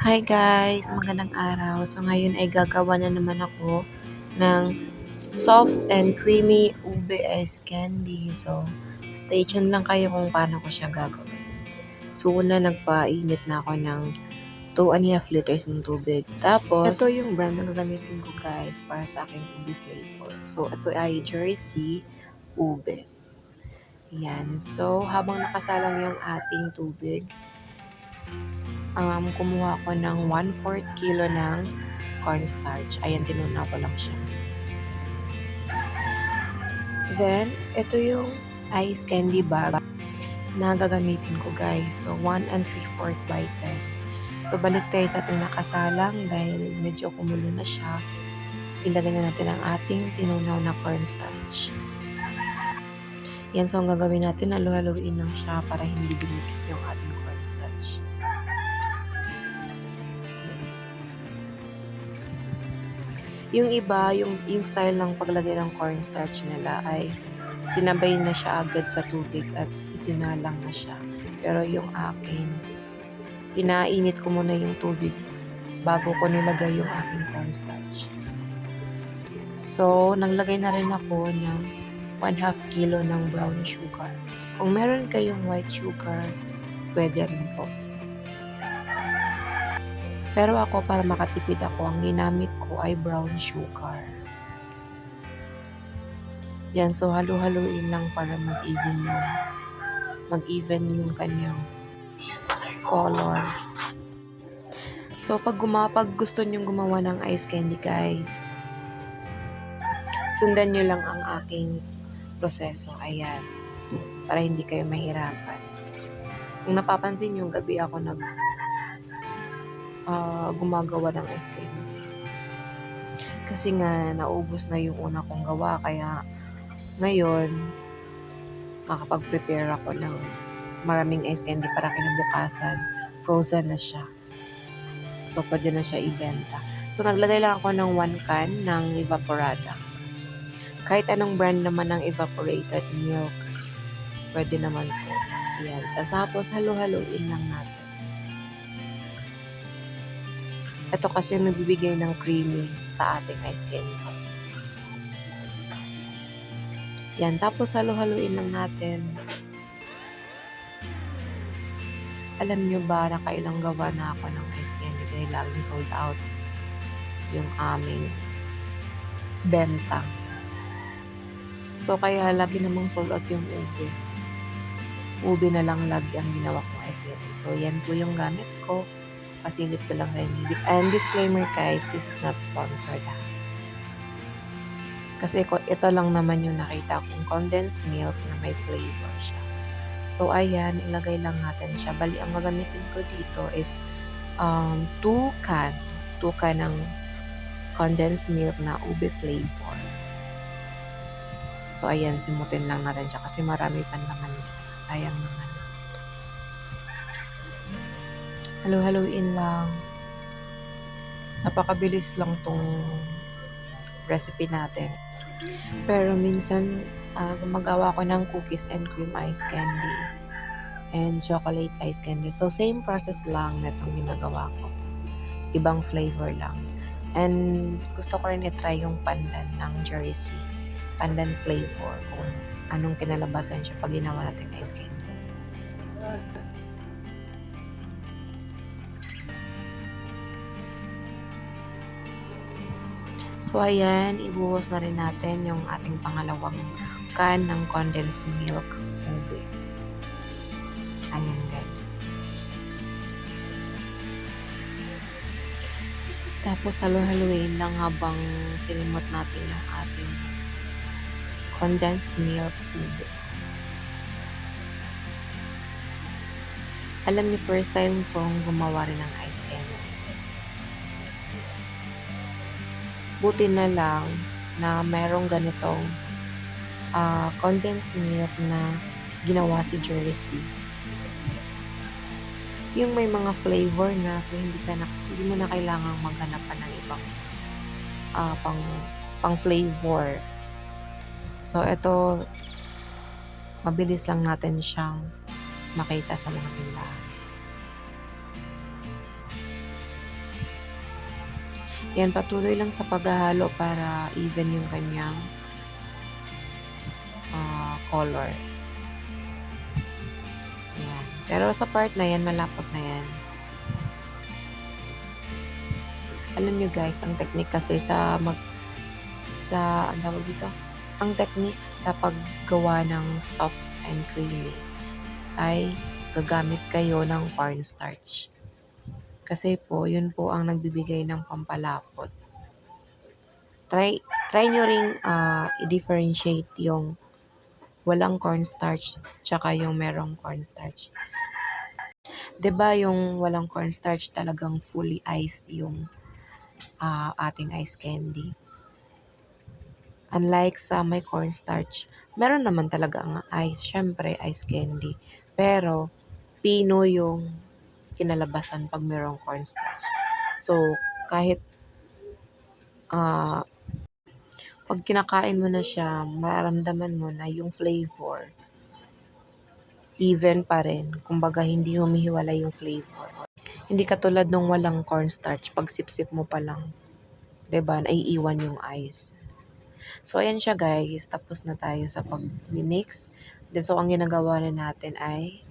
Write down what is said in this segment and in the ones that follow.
Hi guys! Magandang araw. So ngayon ay gagawa na naman ako ng soft and creamy ice candy. So stay tuned lang kayo kung paano ko siya gagawin. So una nagpainit na ako ng 2 and a half liters ng tubig. Tapos, ito yung brand na gagamitin ko guys para sa aking ube flavor. So ito ay Jersey ube. Yan. So habang nakasalang yung ating tubig, um, kumuha ko ng 1/4 kilo ng cornstarch. Ayan, tinuna ko lang siya. Then, ito yung ice candy bag na gagamitin ko guys. So, 1 and 3/4 by 10. So, balik tayo sa ating nakasalang dahil medyo kumulo na siya. Ilagay na natin ang ating tinunaw na cornstarch. Yan, so ang gagawin natin, halu-haluin lang siya para hindi dumikit yung ating cornstarch. Yung iba, yung, yung style ng paglagay ng cornstarch nila ay sinabay na siya agad sa tubig at isinalang na siya. Pero yung akin, inainit ko muna yung tubig bago ko nilagay yung aking cornstarch. So, naglagay na rin ako ng 1 half kilo ng brown sugar. Kung meron kayong white sugar, pwede rin po. Pero ako, para makatipid ako, ang ginamit ko ay brown sugar. Yan, so halu-haluin lang para mag-even yung mag-even yung kanyang color. So, pag, guma, pag gusto nyong gumawa ng ice candy, guys, sundan nyo lang ang aking proseso. Ayan. Para hindi kayo mahirapan. Kung napapansin nyo, gabi ako nag ah, gumagawa ng ice cream. Kasi nga, naubos na yung una kong gawa. Kaya, ngayon, makapag-prepare ako ng maraming ice candy para kinabukasan. Frozen na siya. So, pwede na siya ibenta. So, naglagay lang ako ng 1 can ng evaporada. Kahit anong brand naman ng evaporated milk, pwede naman po. Yan. Tapos halo-haloin lang natin. Ito kasi yung nagbibigay ng creamy sa ating ice candy. Yan. Tapos, halo-haloin lang natin. Alam nyo ba, nakailang gawa na ako ng ice candy dahil laging sold out yung aming benta. So, kaya lagi namang sold out yung ube. Ube na lang lagi ang ginawa kong ice candy. So, yan po yung gamit ko. Pasilip ko lang kayo. And disclaimer guys, this is not sponsored ha. Kasi ito lang naman yung nakita kong condensed milk na may flavor siya. So, ayan, ilagay lang natin siya. Bali, ang gagamitin ko dito is um, 2 can. 2 can ng condensed milk na ube flavor. So, ayan, simutin lang natin siya kasi marami pa naman. Sayang naman. Halo-haloin lang. Napakabilis lang tong recipe natin. Pero minsan, ah, gumagawa ko ng cookies and cream ice candy and chocolate ice candy. So, same process lang na itong ginagawa ko. Ibang flavor lang. And gusto ko rin i-try yung pandan ng Jersey. Pandan flavor. Kung anong kinalabasan siya pag ginawa natin ice candy. So, ayan, ibuhos na rin natin yung ating pangalawang can ng condensed milk ube. Ayan, guys. Tapos, halo-haloin lang habang sinimot natin yung ating condensed milk ube. Alam niyo, first time kong gumawa rin ng buti na lang na merong ganitong uh, condensed milk na ginawa si Jersey. Yung may mga flavor na so hindi ka na, hindi mo na kailangang maghanap pa ng ibang uh, pang pang flavor. So ito mabilis lang natin siyang makita sa mga tindahan. Yan, patuloy lang sa paghahalo para even yung kanyang ah, color. Yan. Pero sa part na yan, malapot na yan. Alam nyo guys, ang technique kasi sa mag sa ang tawag dito, ang technique sa paggawa ng soft and creamy ay gagamit kayo ng cornstarch. Kasi po, yun po ang nagbibigay ng pampalapot. Try, try nyo ring ah, i-differentiate yung walang cornstarch tsaka yung merong cornstarch. ba yung walang cornstarch talagang fully iced yung ah, ating ice candy. Unlike sa may cornstarch, meron naman talaga ang ice, syempre ice candy. Pero pino yung kinalabasan pag merong cornstarch. So, kahit ah pag kinakain mo na siya, mararamdaman mo na yung flavor even pa rin. Kumbaga, hindi humihiwalay yung flavor. Hindi katulad nung walang cornstarch. Pag sip-sip mo pa lang, 'di ba naiiwan yung ice. So, ayan siya guys. Tapos na tayo sa pag-mix. Then, so, ang ginagawa na natin ay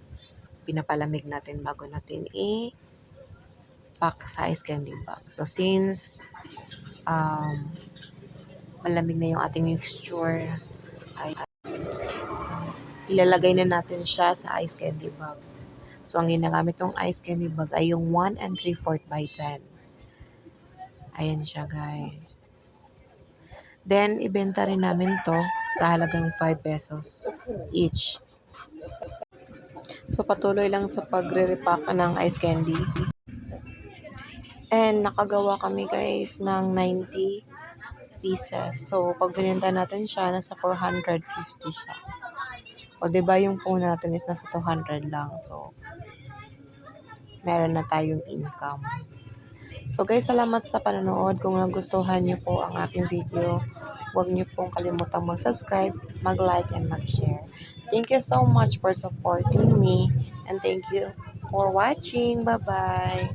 pinapalamig natin bago natin i-pack sa ice candy bag. So, since um, malamig na yung ating mixture, ay ilalagay na natin siya sa ice candy bag. So, ang ginagamit ng ice candy bag ay yung 1 and 3 4 by 10. Ayan siya guys. Then, ibenta rin namin to sa halagang 5 pesos each. So, patuloy lang sa pagre-repack ng ice candy. And nakagawa kami guys ng 90 pieces. So, pag binenta natin siya, nasa 450 siya. O, ba yung phone natin is nasa 200 lang. So, meron na tayong income. So, guys, salamat sa panonood. Kung nagustuhan niyo po ang aking video, huwag niyo pong kalimutang mag-subscribe, mag-like, and mag-share. Thank you so much for supporting me. And thank you for watching. Bye-bye.